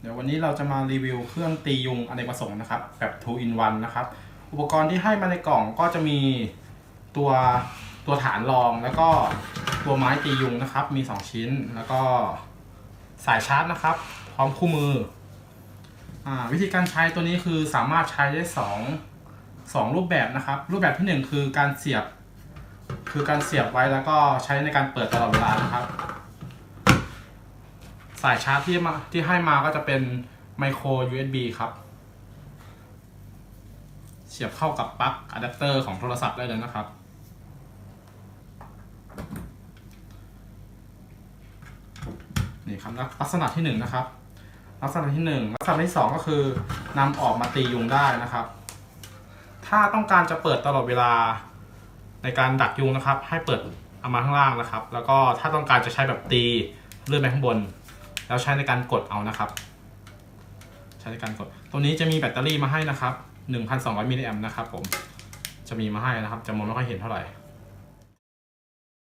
เดี๋ยววันนี้เราจะมารีวิวเครื่องตียุงอเนกประสงค์นะครับ แบบ 2 in 1 นะครับ อุปกรณ์ที่ให้มาในกล่องก็จะมีตัวตัวฐานรองแล้วก็ตัวไม้ตียุงนะครับ มี 2 ชิ้นแล้วก็สายชาร์จนะครับ พร้อมคู่มืออวิธีการใช้ตัวนี้คือสามารถใช้ได้สองสองรูปแบบนะครับ รูปแบบที่หนึ่งคือการเสียบ คือการเสียบไว้แล้วก็ใช้ในการเปิดตลอดเวลานะครับ สายชาร์จที่มาที่ให้มาก็จะเป็นไมโคร USB ครับ เสียบเข้ากับปลั๊กอะแดปเตอร์ของโทรศัพท์ได้เลยนะครับ นี่ครับลักษณะที่หนึ่งนะครับ ลักษณะที่หนึ่งลักษณะที่สองก็คือนำออกมาตียุงได้นะครับ ถ้าต้องการจะเปิดตลอดเวลาในการดักยุงนะครับ ให้เปิดเอามาข้างล่างนะครับ แล้วก็ถ้าต้องการจะใช้แบบตีเลื่อนไปข้างบน แล้วใช้ในการกดเอานะครับ ใช้ในการกด ตัวนี้จะมีแบตเตอรี่มาให้นะครับ 1,200มิลลิแอมป์นะครับผมจะมีมาให้นะครับจะมองไม่ค่อยเห็นเท่าไหร่